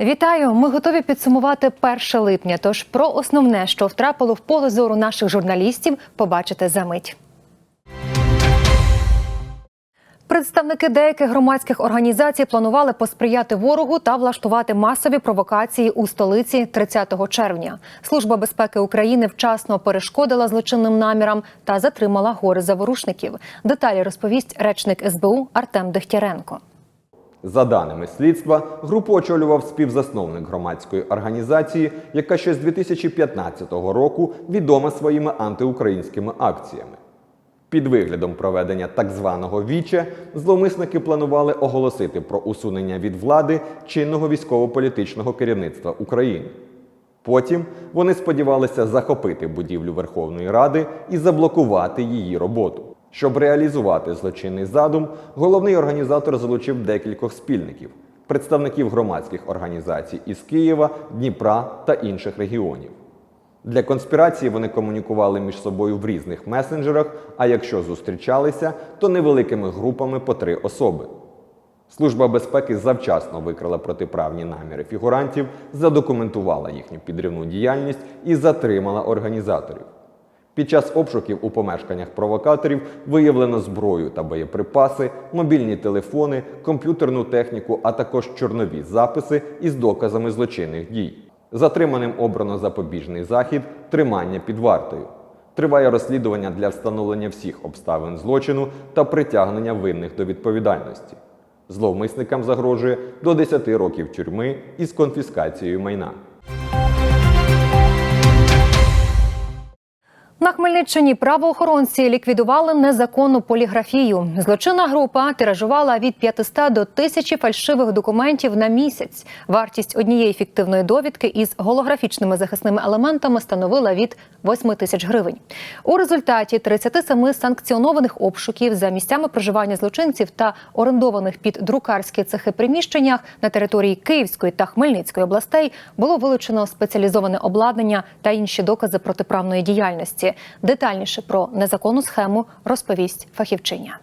Вітаю! Ми готові підсумувати 1 липня. Тож про основне, що втрапило в поле зору наших журналістів, побачите за мить. Представники деяких громадських організацій планували посприяти ворогу та влаштувати масові провокації у столиці 30 червня. Служба безпеки України вчасно перешкодила злочинним намірам та затримала гори заворушників. Деталі розповість речник СБУ Артем Дегтяренко. За даними слідства, групу очолював співзасновник громадської організації, яка ще з 2015 року відома своїми антиукраїнськими акціями. Під виглядом проведення так званого віче зловмисники планували оголосити про усунення від влади чинного військово-політичного керівництва України. Потім вони сподівалися захопити будівлю Верховної Ради і заблокувати її роботу. Щоб реалізувати злочинний задум, головний організатор залучив декількох спільників представників громадських організацій із Києва, Дніпра та інших регіонів. Для конспірації вони комунікували між собою в різних месенджерах, а якщо зустрічалися, то невеликими групами по три особи. Служба безпеки завчасно викрила протиправні наміри фігурантів, задокументувала їхню підривну діяльність і затримала організаторів. Під час обшуків у помешканнях провокаторів виявлено зброю та боєприпаси, мобільні телефони, комп'ютерну техніку, а також чорнові записи із доказами злочинних дій. Затриманим обрано запобіжний захід тримання під вартою. Триває розслідування для встановлення всіх обставин злочину та притягнення винних до відповідальності. Зловмисникам загрожує до 10 років тюрми із конфіскацією майна. На Хмельниччині правоохоронці ліквідували незаконну поліграфію. Злочинна група тиражувала від 500 до 1000 фальшивих документів на місяць. Вартість однієї фіктивної довідки із голографічними захисними елементами становила від 8 тисяч гривень. У результаті 37 санкціонованих обшуків за місцями проживання злочинців та орендованих під друкарські цехи приміщеннях на території Київської та Хмельницької областей було вилучено спеціалізоване обладнання та інші докази протиправної діяльності. Детальніше про незаконну схему розповість фахівчиня.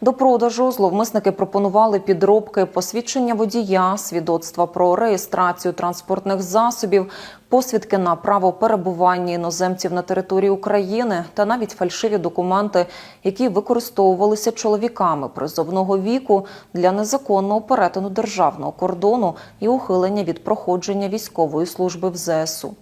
До продажу зловмисники пропонували підробки посвідчення водія, свідоцтва про реєстрацію транспортних засобів, посвідки на право перебування іноземців на території України та навіть фальшиві документи, які використовувалися чоловіками призовного віку для незаконного перетину державного кордону і ухилення від проходження військової служби в ЗСУ.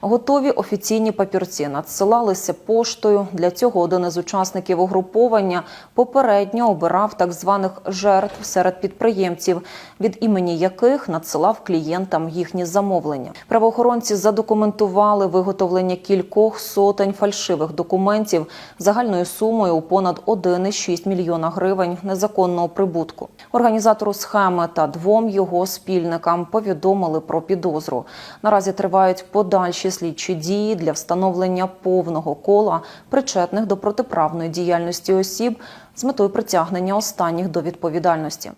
Готові офіційні папірці надсилалися поштою. Для цього один із учасників угруповання попередньо обирав так званих жертв серед підприємців, від імені яких надсилав клієнтам їхні замовлення. Правоохоронці задокументували виготовлення кількох сотень фальшивих документів загальною сумою у понад 1,6 мільйона гривень незаконного прибутку. Організатору схеми та двом його спільникам повідомили про підозру. Наразі тривають подальші слідчі дії для встановлення повного кола причетних до протиправної діяльності осіб з метою притягнення останніх до відповідальності.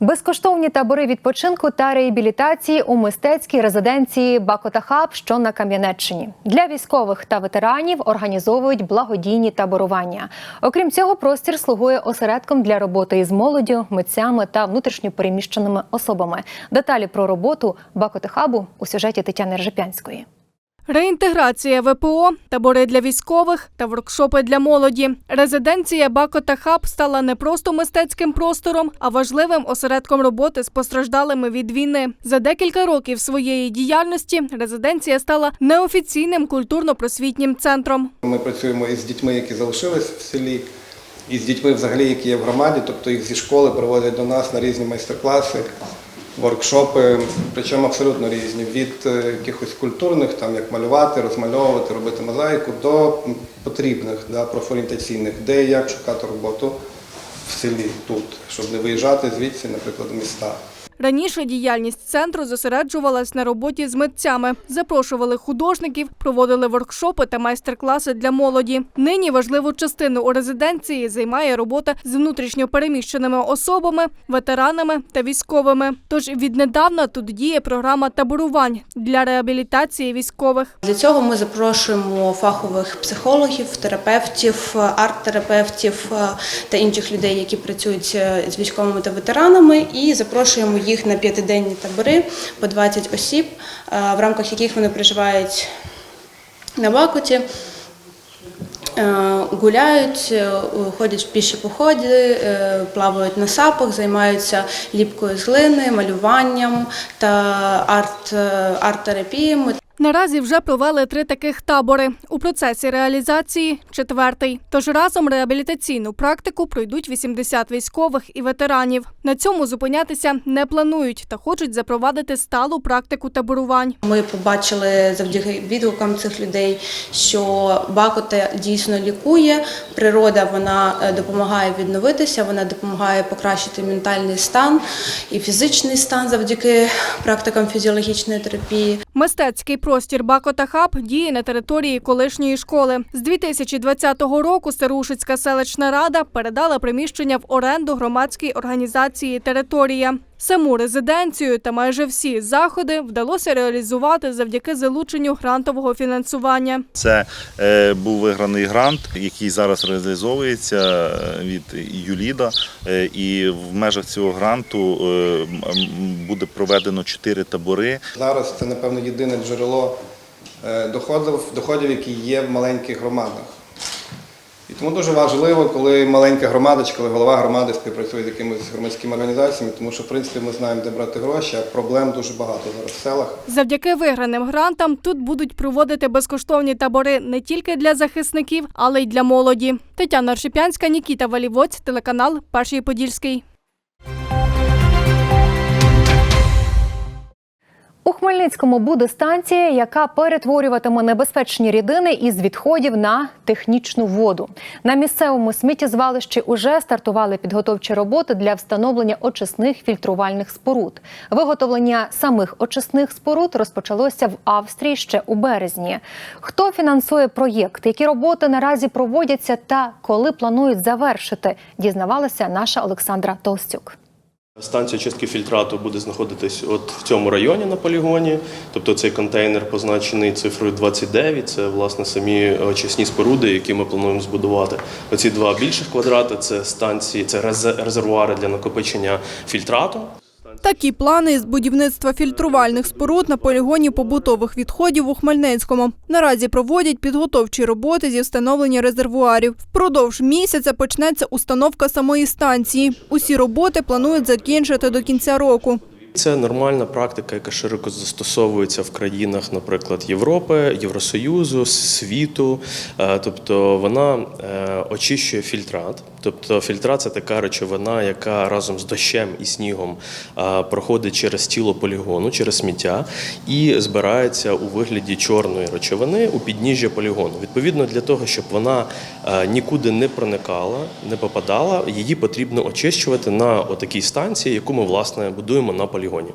Безкоштовні табори відпочинку та реабілітації у мистецькій резиденції Бакотахаб, що на Кам'янеччині. Для військових та ветеранів організовують благодійні таборування. Окрім цього, простір слугує осередком для роботи із молоддю, митцями та внутрішньопереміщеними особами. Деталі про роботу Бакотахабу у сюжеті Тетяни Ржепянської. Реінтеграція ВПО, табори для військових та воркшопи для молоді. Резиденція Бако та Хаб стала не просто мистецьким простором, а важливим осередком роботи з постраждалими від війни. За декілька років своєї діяльності резиденція стала неофіційним культурно-просвітнім центром. Ми працюємо із дітьми, які залишились в селі, і з дітьми, взагалі, які є в громаді, тобто їх зі школи приводять до нас на різні майстер-класи, воркшопи, причому абсолютно різні. Від е, якихось культурних, там як малювати, розмальовувати, робити мозаїку, до потрібних, да, профорієнтаційних, де і як шукати роботу в селі тут, щоб не виїжджати звідси, наприклад, в міста. Раніше діяльність центру зосереджувалась на роботі з митцями, запрошували художників, проводили воркшопи та майстер-класи для молоді. Нині важливу частину у резиденції займає робота з внутрішньо переміщеними особами, ветеранами та військовими. Тож віднедавна тут діє програма таборувань для реабілітації військових. Для цього ми запрошуємо фахових психологів, терапевтів, арт-терапевтів е, та інших людей, які працюють е, з військовими та ветеранами, і запрошуємо їх на п'ятиденні табори по 20 осіб, е, в рамках яких вони проживають на Бакуті. Е, Гуляють, е, ходять в піші походи, плавають на сапах, займаються ліпкою з глини, малюванням та арт-терапіями. арт-терапіями. Наразі вже провели три таких табори. У процесі реалізації четвертий. Тож разом реабілітаційну практику пройдуть 80 військових і ветеранів. На цьому зупинятися не планують та хочуть запровадити сталу практику таборувань. Ми побачили завдяки відгукам цих людей, що Бакота дійсно лікує. Природа вона е, допомагає відновитися, вона допомагає покращити ментальний стан і фізичний стан завдяки практикам фізіологічної терапії. Мистецький простір Бакота Хаб діє на території колишньої школи. З 2020 року Старушицька селищна рада передала приміщення в оренду громадській організації Територія. Саму резиденцію та майже всі заходи вдалося реалізувати завдяки залученню грантового фінансування. Це е, був виграний грант, який зараз реалізовується е, від ЮЛІДа. Е, і в межах цього гранту е, буде проведено чотири табори. Зараз це, напевно, єдине джерело е, доходів, доходів, які є в маленьких громадах. І тому дуже важливо, коли маленька громадочка, коли голова громади співпрацює з якимись громадськими організаціями, тому що в принципі ми знаємо, де брати гроші, а проблем дуже багато зараз в селах. Завдяки виграним грантам тут будуть проводити безкоштовні табори не тільки для захисників, але й для молоді. Тетяна Аршипянська, Нікіта Валівоць, телеканал Перший Подільський. У Хмельницькому буде станція, яка перетворюватиме небезпечні рідини із відходів на технічну воду. На місцевому сміттєзвалищі уже стартували підготовчі роботи для встановлення очисних фільтрувальних споруд. Виготовлення самих очисних споруд розпочалося в Австрії ще у березні. Хто фінансує проєкт, які роботи наразі проводяться та коли планують завершити, дізнавалася наша Олександра Толстюк. Станція чистки фільтрату буде знаходитись от в цьому районі на полігоні. Тобто цей контейнер позначений цифрою 29. Це власне самі очисні споруди, які ми плануємо збудувати. Оці два більших квадрати це станції, це резе- резервуари для накопичення фільтрату. Такі плани із будівництва фільтрувальних споруд на полігоні побутових відходів у Хмельницькому. Наразі проводять підготовчі роботи зі встановлення резервуарів. Впродовж місяця почнеться установка самої станції. Усі роботи планують закінчити до кінця року. Це нормальна практика, яка широко застосовується в країнах, наприклад, Європи, Євросоюзу, світу. Е, Тобто вона е, очищує фільтрат. Тобто фільтрат це така речовина, яка разом з дощем і снігом проходить через тіло полігону, через сміття і збирається у вигляді чорної речовини у підніжжя полігону. Відповідно, для того, щоб вона нікуди не проникала, не попадала, її потрібно очищувати на отакій станції, яку ми власне будуємо на полігоні.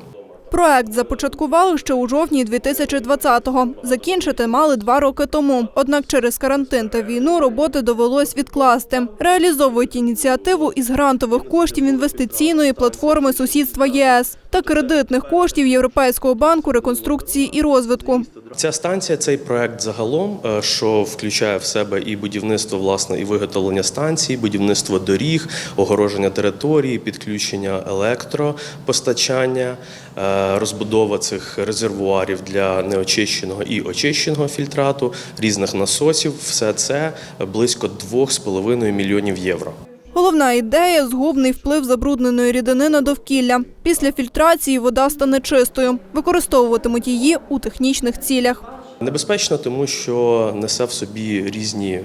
Проект започаткували ще у жовтні 2020-го. Закінчити мали два роки тому. Однак через карантин та війну роботи довелось відкласти. Реалізовують ініціативу із грантових коштів інвестиційної платформи сусідства ЄС та кредитних коштів Європейського банку реконструкції і розвитку. Ця станція, цей проект загалом, е, що включає в себе і будівництво власне, і виготовлення станцій, будівництво доріг, огороження території, підключення електропостачання, е, розбудова цих резервуарів для неочищеного і очищеного фільтрату, різних насосів. Все це близько 2,5 мільйонів євро. Головна ідея згубний вплив забрудненої рідини на довкілля. Після фільтрації вода стане чистою. Використовуватимуть її у технічних цілях. Небезпечно, тому що несе в собі різні е,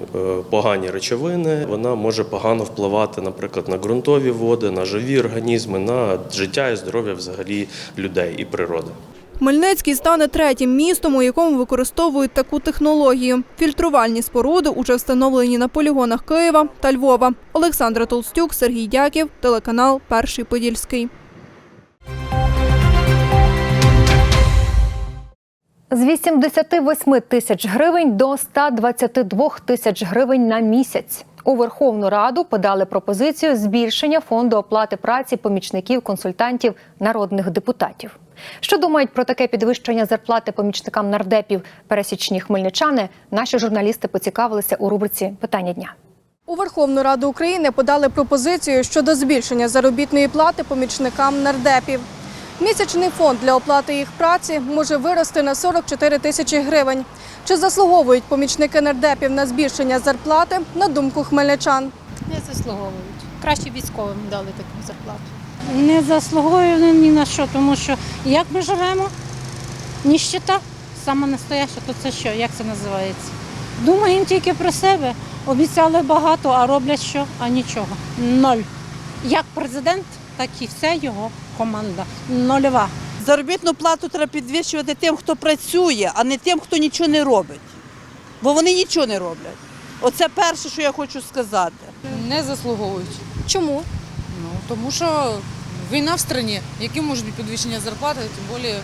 погані речовини. Вона може погано впливати, наприклад, на ґрунтові води, на живі організми, на життя і здоров'я взагалі людей і природи. Хмельницький стане третім містом, у якому використовують таку технологію. Фільтрувальні споруди уже встановлені на полігонах Києва та Львова. Олександра Толстюк, Сергій Дяків, телеканал Перший Подільський. З 88 тисяч гривень до 122 тисяч гривень на місяць. У Верховну Раду подали пропозицію збільшення фонду оплати праці помічників консультантів народних депутатів. Що думають про таке підвищення зарплати помічникам нардепів пересічні хмельничани? Наші журналісти поцікавилися у рубриці Питання дня. У Верховну Раду України подали пропозицію щодо збільшення заробітної плати помічникам нардепів. Місячний фонд для оплати їх праці може вирости на 44 тисячі гривень. Чи заслуговують помічники нардепів на збільшення зарплати, на думку хмельничан? Не заслуговують. Краще військовим дали таку зарплату. Не заслуговує ні на що, тому що як ми живемо? Ніщита, саме настояща, то це що? Як це називається? Думаємо тільки про себе. Обіцяли багато, а роблять що? А нічого. Ноль. Як президент, так і вся його команда. Нульова. Заробітну плату треба підвищувати тим, хто працює, а не тим, хто нічого не робить. Бо вони нічого не роблять. Оце перше, що я хочу сказати. Не заслуговують. Чому? Ну тому що війна в країні, які можуть бути підвищення зарплати, тим більше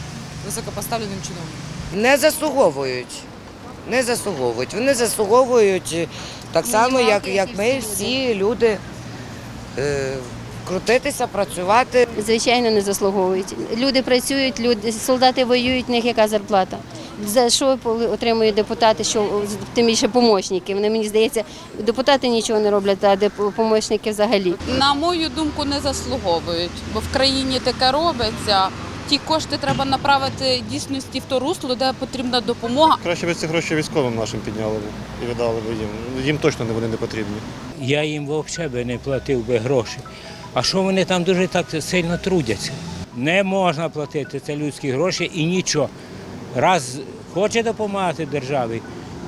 високопоставленим чиновникам. Не заслуговують. Не заслуговують. Вони заслуговують так само, як, як ми, всі люди, е, крутитися, працювати. Звичайно, не заслуговують. Люди працюють, люди, солдати воюють, в них яка зарплата. За що отримують депутати, що тим більше помічники. Вони мені здається, депутати нічого не роблять, а помічники взагалі. На мою думку, не заслуговують, бо в країні таке робиться. Ті кошти треба направити дійсності в то русло, де потрібна допомога. Краще б ці гроші військовим нашим підняли б і віддали б їм. Їм точно не вони не потрібні. Я їм взагалі не платив би гроші. А що вони там дуже так сильно трудяться? Не можна платити це людські гроші і нічого. Раз хоче допомагати державі,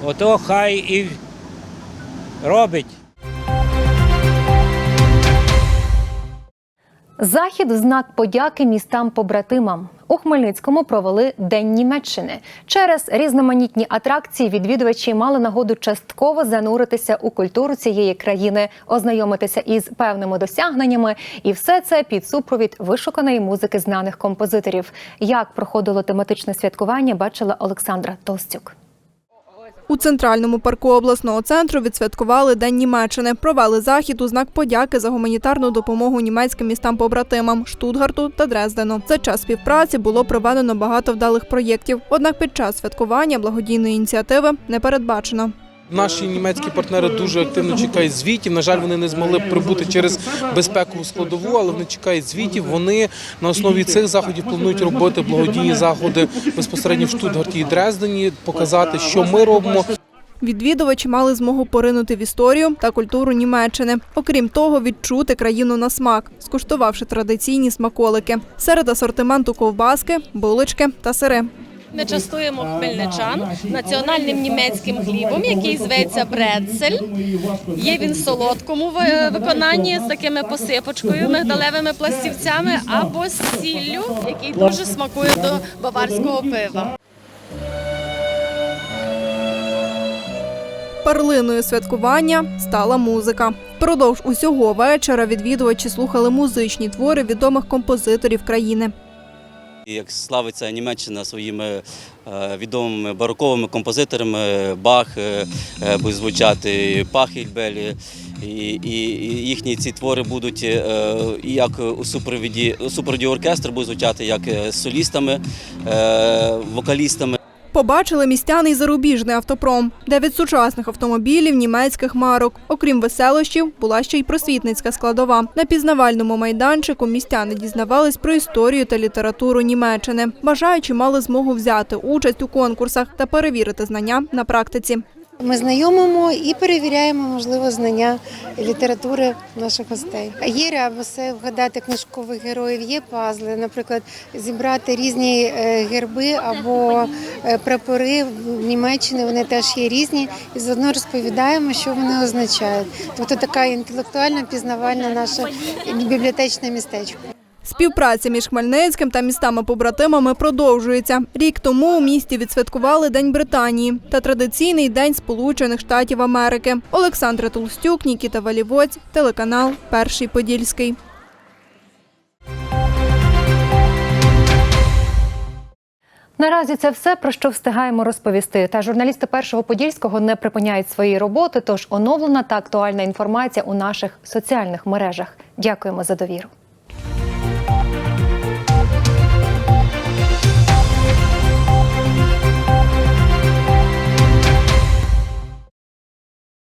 ото хай і робить. Захід в знак подяки містам-побратимам. У Хмельницькому провели День Німеччини. Через різноманітні атракції відвідувачі мали нагоду частково зануритися у культуру цієї країни, ознайомитися із певними досягненнями, і все це під супровід вишуканої музики знаних композиторів. Як проходило тематичне святкування, бачила Олександра Толстюк. У центральному парку обласного центру відсвяткували День Німеччини. Провели захід у знак подяки за гуманітарну допомогу німецьким містам-побратимам Штутгарту та Дрездену. За час співпраці було проведено багато вдалих проєктів. Однак під час святкування благодійної ініціативи не передбачено. Наші німецькі партнери дуже активно чекають звітів. На жаль, вони не змогли прибути через безпекову складову, але вони чекають звітів. Вони на основі цих заходів планують робити благодійні заходи безпосередньо в Штутгарті і Дрездені, показати, що ми робимо. Відвідувачі мали змогу поринути в історію та культуру Німеччини. Окрім того, відчути країну на смак, скуштувавши традиційні смаколики. Серед асортименту ковбаски, булочки та сири. Ми частуємо хмельничан національним німецьким хлібом, який зветься брецель. Є він в солодкому виконанні з такими посипочкою, мигдалевими пластівцями або з сіллю, який дуже смакує до баварського пива. Перлиною святкування стала музика. Впродовж усього вечора відвідувачі слухали музичні твори відомих композиторів країни. Як славиться Німеччина своїми е, відомими бароковими композиторами, Бах, е, е, буде звучати Пахільбелі, і, і, їхні ці твори будуть як у супроводі у супроводі оркестру будуть звучати як солістами, вокалістами. Побачили містяни зарубіжний автопром, дев'ять сучасних автомобілів німецьких марок. Окрім веселощів, була ще й просвітницька складова. На пізнавальному майданчику містяни дізнавались про історію та літературу Німеччини. Бажаючі мали змогу взяти участь у конкурсах та перевірити знання на практиці. Ми знайомимо і перевіряємо, можливо, знання літератури наших гостей. Є ребуси, вгадати книжкових героїв, є пазли, наприклад, зібрати різні е, герби або е, прапори в Німеччині. Вони теж є різні, і заодно розповідаємо, що вони означають. Тобто така інтелектуальна пізнавальна наша бібліотечне містечко. Співпраця між Хмельницьким та містами-побратимами продовжується. Рік тому у місті відсвяткували День Британії та традиційний День Сполучених Штатів Америки. Олександра Толстюк, Нікіта Валівоць, телеканал Перший Подільський. Наразі це все про що встигаємо розповісти. Та журналісти першого подільського не припиняють свої роботи. Тож оновлена та актуальна інформація у наших соціальних мережах. Дякуємо за довіру.